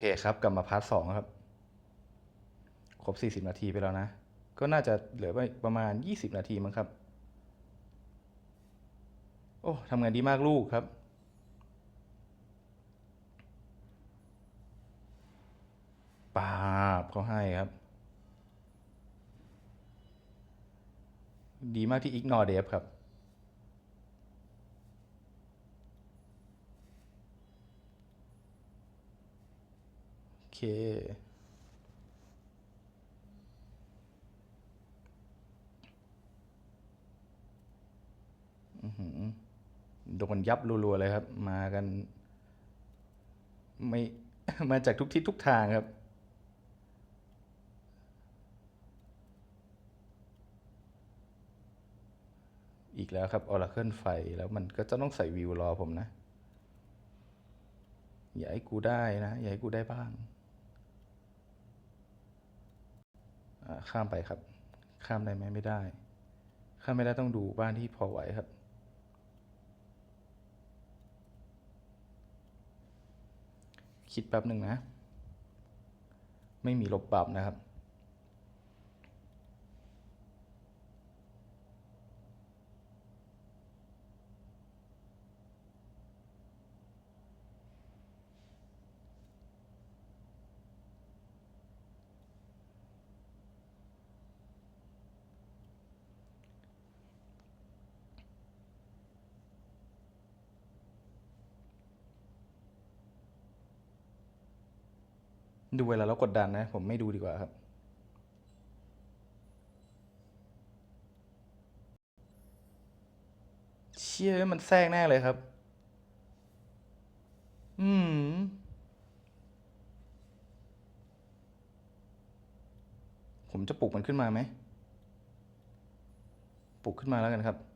เคครับ กลับมาพาร์ทสองครับ ครบสี่สิบนาทีไปแล้วนะ ก็น่าจะเหลือไปประมาณยี่สิบนาทีมั้งครับ โอ้ทำงานดีมากลูกครับ ปาบเขาให้ครับ ดีมากที่อิกนอเดฟครับ เคโดนยับรัวๆเลยครับ มากัน ไม่ มาจากทุกทิศทุกทางครับ อีกแล้วครับออราเคิลไฟแล้วมันก็จะต้องใส่วิวรอผมนะ อย่าให้กูได้นะ อย่าให้กูได้บ้าง อ่า ข้ามไปครับ ข้ามได้ไหมไม่ได้ ข้ามไม่ได้ต้องดูบ้านที่พอไหวครับ คิดแป๊บหนึ่งนะ ไม่มีลบบับนะครับ ดูเวลาแล้วกดดันนะ ผมไม่ดูดีกว่าครับเชี่ยมันแทรกแน่เลยครับ อืม ผมจะปลุกมันขึ้นมาไหม ปลุกขึ้นมาแล้วกันครับ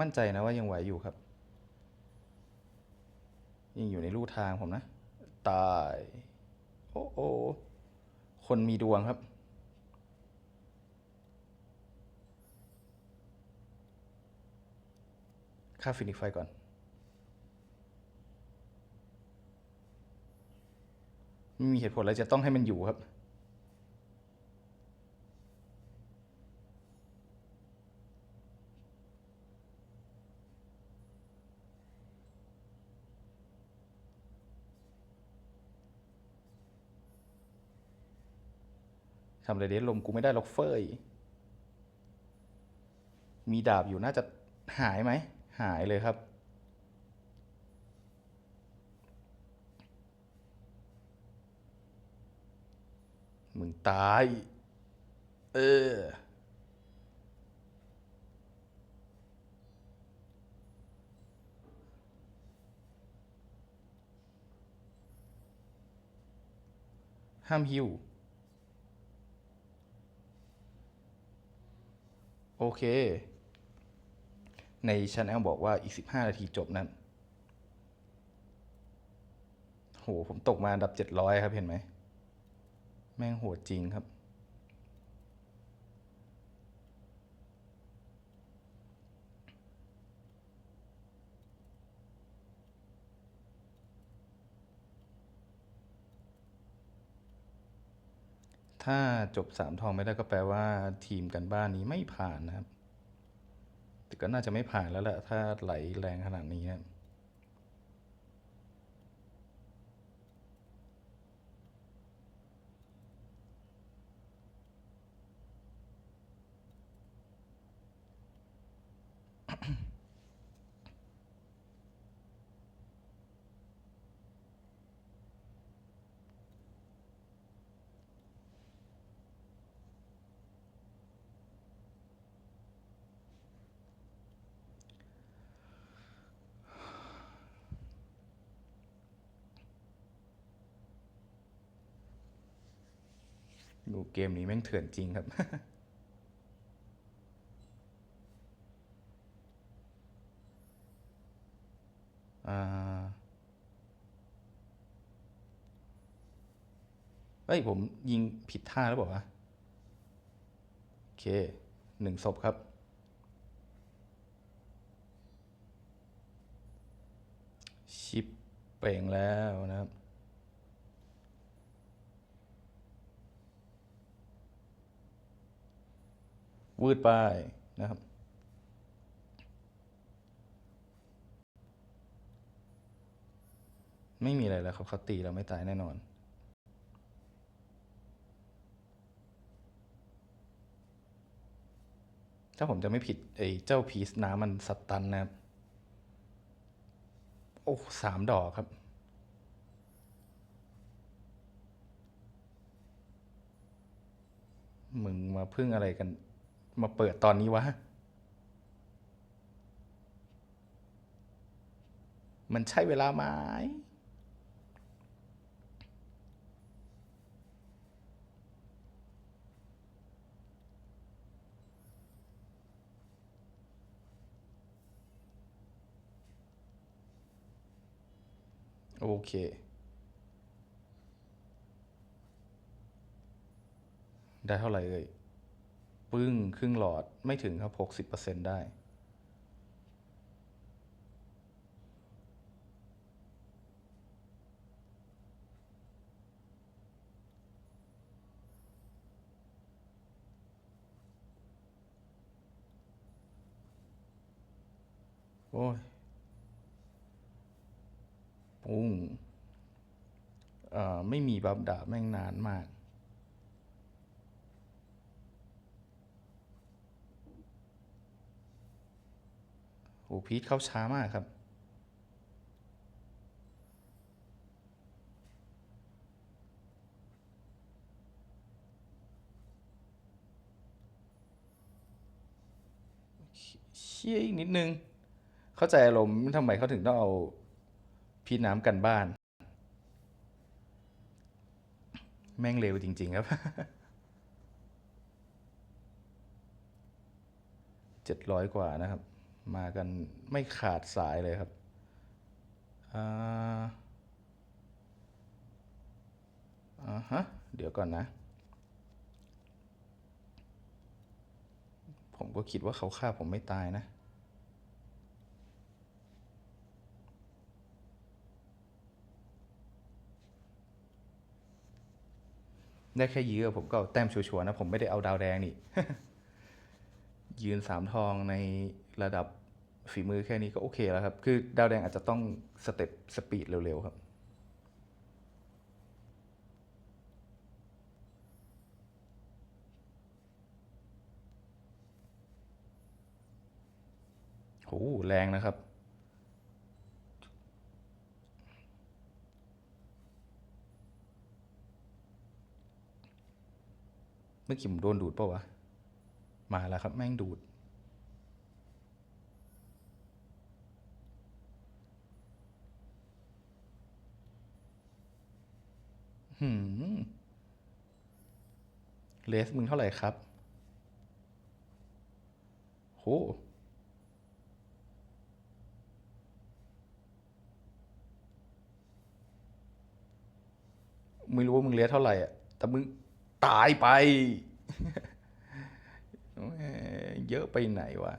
มั่นใจนะว่ายังไหวอยู่ครับ ยังอยู่ในลู่ทางผมนะ ตาย โอ้โอคนมีดวงครับ ค่าฟินิกไฟก่อน ไม่มีเหตุผลอะไรจะต้องให้มันอยู่ครับ อะไรเดนลมกูไม่ได้ล็อกเฟยมีดาบอยู่น่าจะหายไหม หายเลยครับ มึงตาย เออ ห้ามฮิว โอเค ในชาแนลบอกว่าอีก 15 นาทีจบนั้นโหผมตกมาอันดับ 700 ครับเห็นไหม แม่งโหดจริงครับ ถ้าจบสามทองไม่ได้ก็แปลว่าทีมกันบ้านนี้ไม่ผ่านนะครับ แต่ก็น่าจะไม่ผ่านแล้วแหละถ้าไหลแรงขนาดนี้ครั ดูเกมนี้แม่งเถื่อนจริงครับ เฮ้ย ผมยิงผิดท่าแล้วบอกว่าวะเค หนึ่งศพครับ ชิปเป่งแล้วนะครับ วืดไปนะครับ ไม่มีอะไรแล้วครับเขาตีเราไม่ตายแน่นอนถ้าผมจะไม่ผิดไอ้เจ้าพีซน้ำมันสัตตันนะครับ โอ้สามดอกครับ มึงมาพึ่งอะไรกัน มาเปิดตอนนี้วะ มันใช่เวลาไหมโอเค ได้เท่าไหร่เอ่ย ปึ้งครึ่งหลอดไม่ถึงครับหกสิบเปอร์เซ็นได้ โอ้ยปุ้ง เอ่อ ไม่มีบัฟดาบแม่งนานมาก โอ้พีทเข้าช้ามากครับ เชี่ยอีกนิดนึง เข้าใจอารมณ์ทำไมเขาถึงต้องเอาพีทน้ำกันบ้าน แม่งเร็วจริง ๆ ครับเจ็ดร้อยกว่านะครับ มากันไม่ขาดสายเลยครับอ่าอ่าฮะ เดี๋ยวก่อนนะ ผมก็คิดว่าเขาฆ่าผมไม่ตายนะได้แค่ยื้อผมก็แต้มชัวร์นะ ผมไม่ได้เอาดาวแดงนี่ ยืนสามทองใน ระดับฝีมือแค่นี้ก็โอเคแล้วครับ คือดาวแดงอาจจะต้องสเต็ปสปีดเร็วๆครับ โห แรงนะครับเมื่อกี้ผมโดนดูดเปล่าวะ มาแล้วครับ แม่งดูด หืมเลสมึงเท่าไหร่ครับ โหไม่รู้ว่ามึงเลสเท่าไหร่อะ แต่มึงตายไป เยอะไปไหนวะ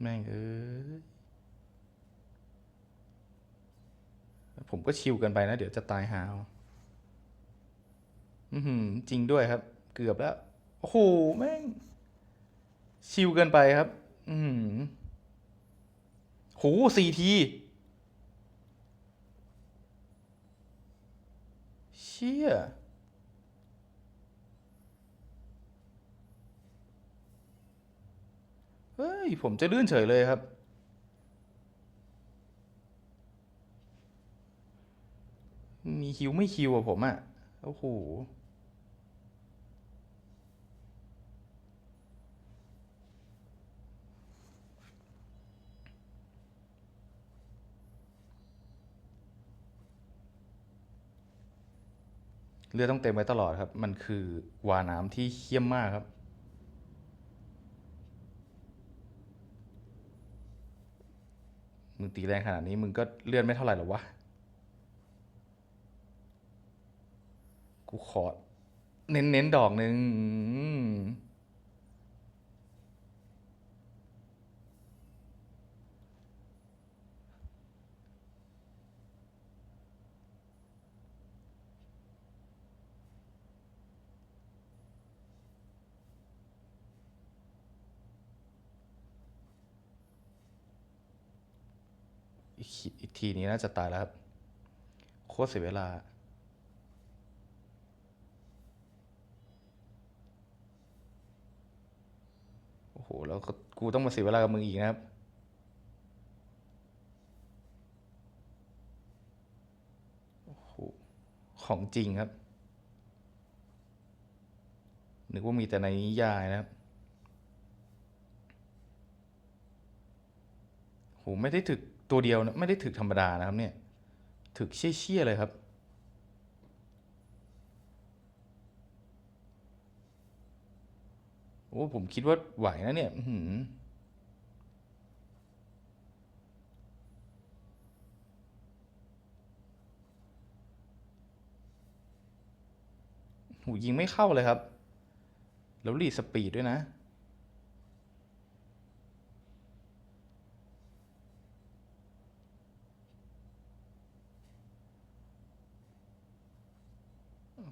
แม่งเอ้ยผมก็ชิวเกันไปนะ เดี๋ยวจะตายหาวอือหือจริงด้วยครับ เกือบแล้ว โอ้โห แม่ง ชิวเกินไปครับ อือหือโหสี่ที เชี่ย เฮ้ย ผมจะลื่นเฉยเลยครับ มีคิวไม่คิวอะผมอะโอ้โหเลือดต้องเต็มไว้ตลอดครับ มันคือวาน้ำที่เขี้ยมมากครับ มึงตีแรงขนาดนี้มึงก็เลื่อนไม่เท่าไหร่หรอวะ กูขอ เน้นเน้นดอกหนึ่ง อีกทีนี้น่าจะตายแล้วครับ โคตรเสียเวลา โอ้โห แล้วก็กูต้องมาเสียเวลากับมึงอีกนะครับโอ้โหของจริงครับ นึกว่ามีแต่ในนิยายนะครับโหไม่ได้ถึก ตัวเดียวนะไม่ได้ถึกธรรมดานะครับเนี่ย ถึกเชี่ยๆเลยครับ โอ้ผมคิดว่าไหวนะเนี่ยหืหูยิงไม่เข้าเลยครับ แล้วรีสปีดด้วยนะ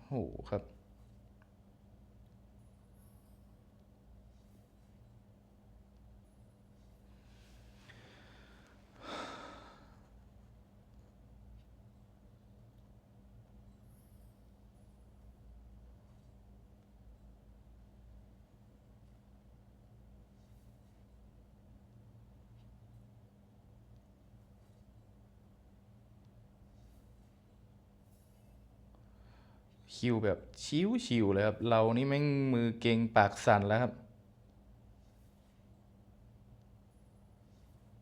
โอ้โหครับ คิวแบบชิวชิวๆเลยครับ เรานี่แม่งมือเก่งปากสั่นแล้วครับ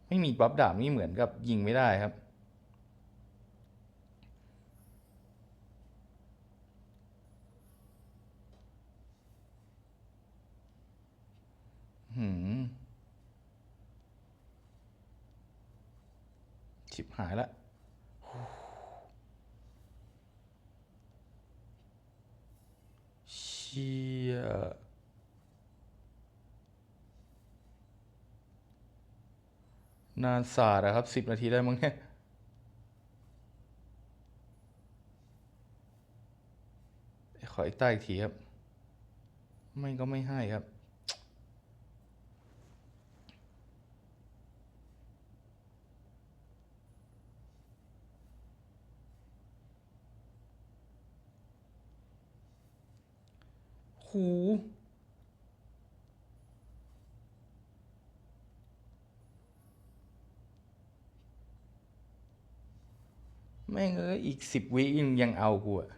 ไม่มีบัฟดาบนี่เหมือนกับยิงไม่ได้ครับ หืมชิบหายละ ชี่ยนานศาสตร์อะครับสิบนาทีได้มั้งเนี่ยขออีกใต้อีกทีครับ ไม่ก็ไม่ให้ครับ หูแม่งเอ้ยอีกสิบวิยังยังเอากูอะ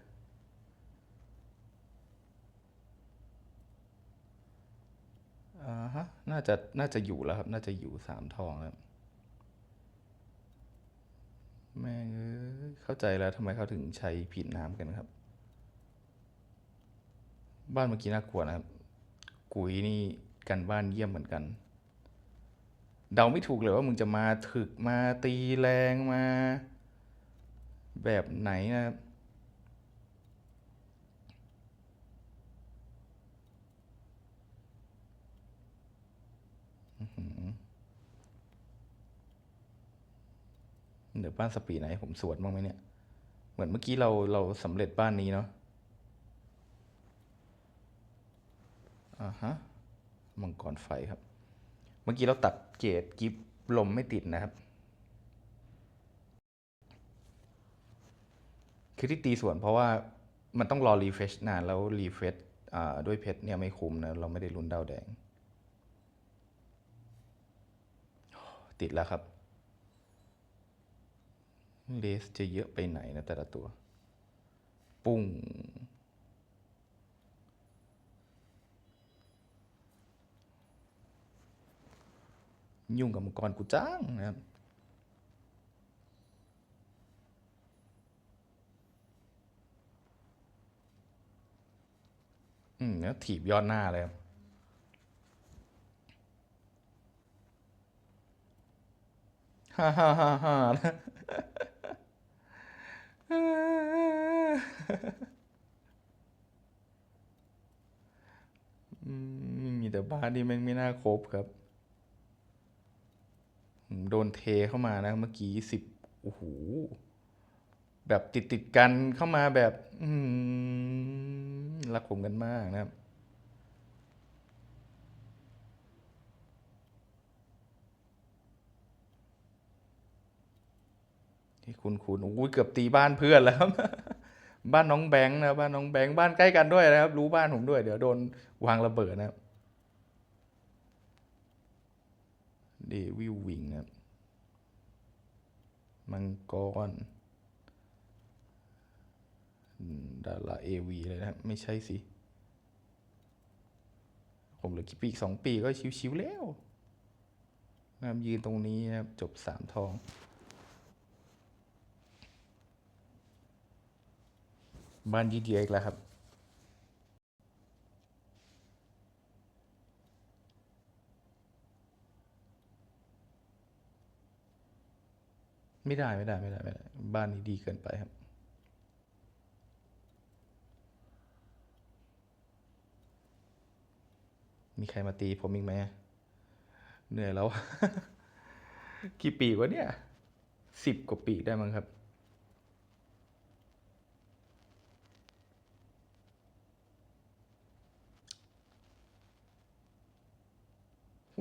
อ่าฮะ น่าจะ น่าจะอยู่แล้วครับ น่าจะอยู่สามทองแล้ว แม่งเอ้ยเข้าใจแล้วทำไมเขาถึงใช้ผิดน้ำกันครับ บ้านเมื่อกี้น่ากลัวนะครับ กุยนี่กันบ้านเยี่ยมเหมือนกัน เดาไม่ถูกเลยว่ามึงจะมาถึกมาตีแรงมา แบบไหนนะครับเดี๋ยวบ้านสปีไหนผมสวดบ้างไหมเนี่ย เหมือนเมื่อกี้เราเราสำเร็จบ้านนี้เนาะ อ่าฮะมังกรไฟครับ เมื่อกี้เราตัดเกรดกิฟลมไม่ติดนะครับ คือที่ตีส่วนเพราะว่ามันต้องรอรีเฟชนานแล้วรีเฟชด้วยเพชรเนี่ยไม่คุ้มนะ เราไม่ได้ลุ้นดาวแดง ติดแล้วครับ เลสจะเยอะไปไหนนะแต่ละตัว ปุ้ง ยุ่งกับมังกรกูจ้างนะครับอืมแล้วถีบยอดหน้าเลยครับฮ่าฮ่าฮ่าฮ่ามมีแต่บ้านที่แม่งไม่น่าครบครับ โดนเทเข้ามานะ เมื่อกี้สิบโอ้โหแบบติดติดกันเข้ามาแบบรักผมกันมากนะครับ ที่คุณคุณโอ้ยเกือบตีบ้านเพื่อนแล้วครับบ้านน้องแบงค์นะบ้านน้องแบงค์บ้านใกล้กันด้วยนะครับ รู้บ้านผมด้วย เดี๋ยวโดนวางระเบิดนะครับ เดวิลวิงนะครับมังกรดาราเอวีเลยนะไม่ใช่สิ ผมเหลือกี่ปีอีกสองปีก็ชิวๆแล้วนะยืนตรงนี้นะครับ จบสามทอง บ้าน GTA อีกแล้วครับ ไม่ได้ไม่ได้ไม่ได้ไม่ได้ บ้านนี้ดีเกินไปครับ มีใครมาตีผมอีกไหมเหนื่อยแล้ว กี่ปีวะเนี่ยสิบกว่าปีได้มั้งครับ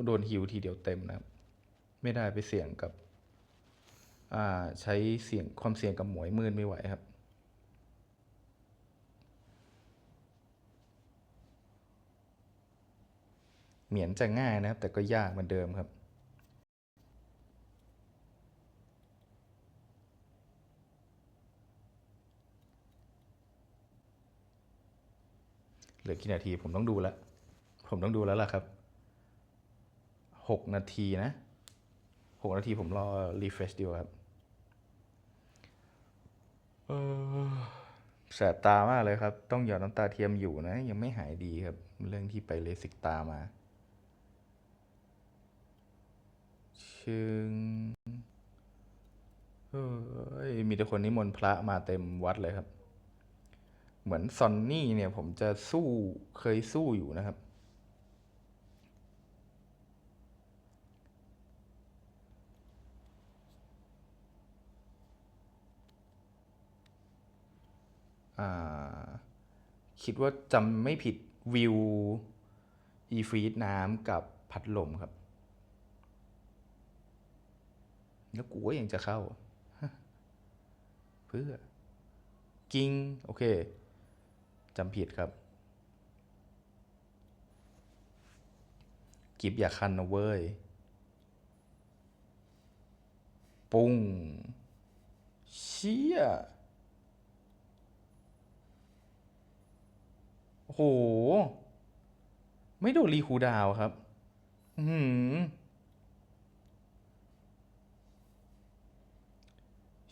โดนฮิวทีเดียวเต็มนะครับ ไม่ได้ไปเสี่ยงกับ ใช้เสี่ยงความเสี่ยงกับหมวยมืดไม่ไหวครับเหมียนจะง่ายนะครับ แต่ก็ยากเหมือนเดิมครับ เหลือกี่นาทีผมต้องดูแล้ว ผมต้องดูแล้วล่ะครับหกนาทีนะหกนาทีผมรอรีเฟรชดีกว่าครับ เออแสบตามากเลยครับ ต้องหยอดน้ำตาเทียมอยู่นะ ยังไม่หายดีครับ เรื่องที่ไปเลสิกตามาชึงเฮ้ยมีแต่คนนิมนต์พระมาเต็มวัดเลยครับ เหมือนซอนนี่เนี่ยผมจะสู้เคยสู้อยู่นะครับ คิดว่าจำไม่ผิดวิวอีฟรีดน้ำกับพัดลมครับ แล้วกูก็ยังจะเข้า เพื่อ กิ้ง โอเคจำผิดครับ กิฟอย่าคันนะเว้ย ปุ้ง เชี่ย โอ้โห ไม่โดนรีคูดาวครับ อือหือ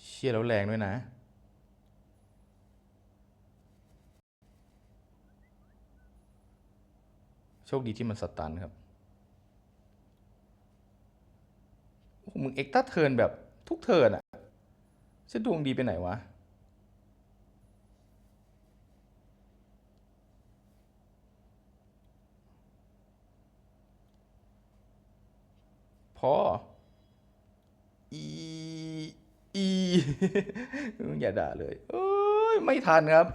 เชี่ยแล้วแรงด้วยนะโชคดีที่มันสตันครับโอ้มึงเอ็กซ์ต้าเทิร์นแบบทุกเทิร์นอะฉันดวงดีไปไหนวะ ออีอีอย่าด่าเลยเอ้ยไม่ทันครับ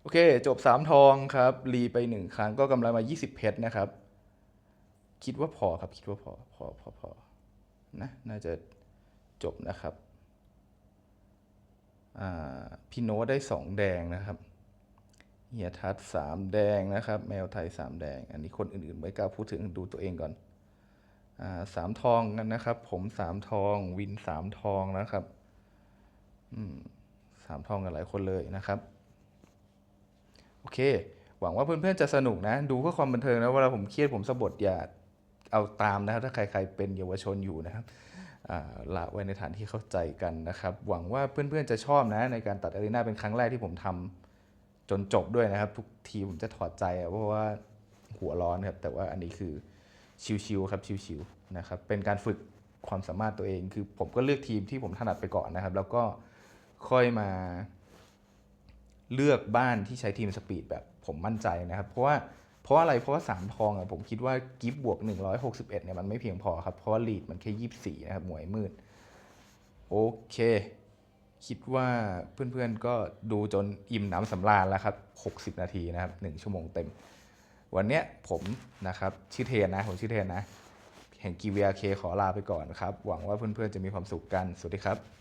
โอเค จบสามทองครับ รีไปหนึ่งครั้งก็กำไรมา 20 เพชรนะครับ คิดว่าพอครับ คิดว่าพอ พอพอพอนะน่าจะจบนะครับ พี่โน้ตได้สองแดงนะครับเฮียทัศสามแดงนะครับ แมวไทยสามแดง อันนี้คนอื่นๆ ไม่กล้าพูดถึงดูตัวเองก่อน สามทองกันนะครับ ผมสามทองวินสามทองนะครับสามทองกันหลายคนเลยนะครับ โอเค หวังว่าเพื่อนๆจะสนุกนะ ดูเพื่อความบันเทิงนะเวลาผมเครียดผมสะบดอย่าเอาตามนะครับ ถ้าใครๆเป็นเยาวชนอยู่นะครับละไว้ในฐานที่เข้าใจกันนะครับ หวังว่าเพื่อนๆจะชอบนะ ในการตัดอารีนาเป็นครั้งแรกที่ผมทำจนจบด้วยนะครับ ทุกทีผมจะถอดใจเพราะว่าหัวร้อนครับแต่ว่าอันนี้คือ ชิวๆครับชิวๆนะครับเป็นการฝึกความสามารถตัวเอง คือผมก็เลือกทีมที่ผมถนัดไปก่อนนะครับ แล้วก็ค่อยมาเลือกบ้านที่ใช้ทีมสปีดแบบผมมั่นใจนะครับ เพราะว่าเพราะอะไรเพราะว่าสามทองอะผมคิดว่ากิฟบวก 161เนี่ยมันไม่เพียงพอครับ เพราะว่าลีดมันแค่ 24 นะครับหมวยมืด โอเค คิดว่าเพื่อนๆก็ดูจนอิ่มหนำสำราญแล้วครับ 60 นาทีนะครับ 1 ชั่วโมงเต็ม วันเนี้ยผมนะครับชื่อเทนนะ ผมชื่อเทนนะ แห่งกีวีอาเคขอลาไปก่อนครับ หวังว่าเพื่อนๆจะมีความสุขกัน สวัสดีครับ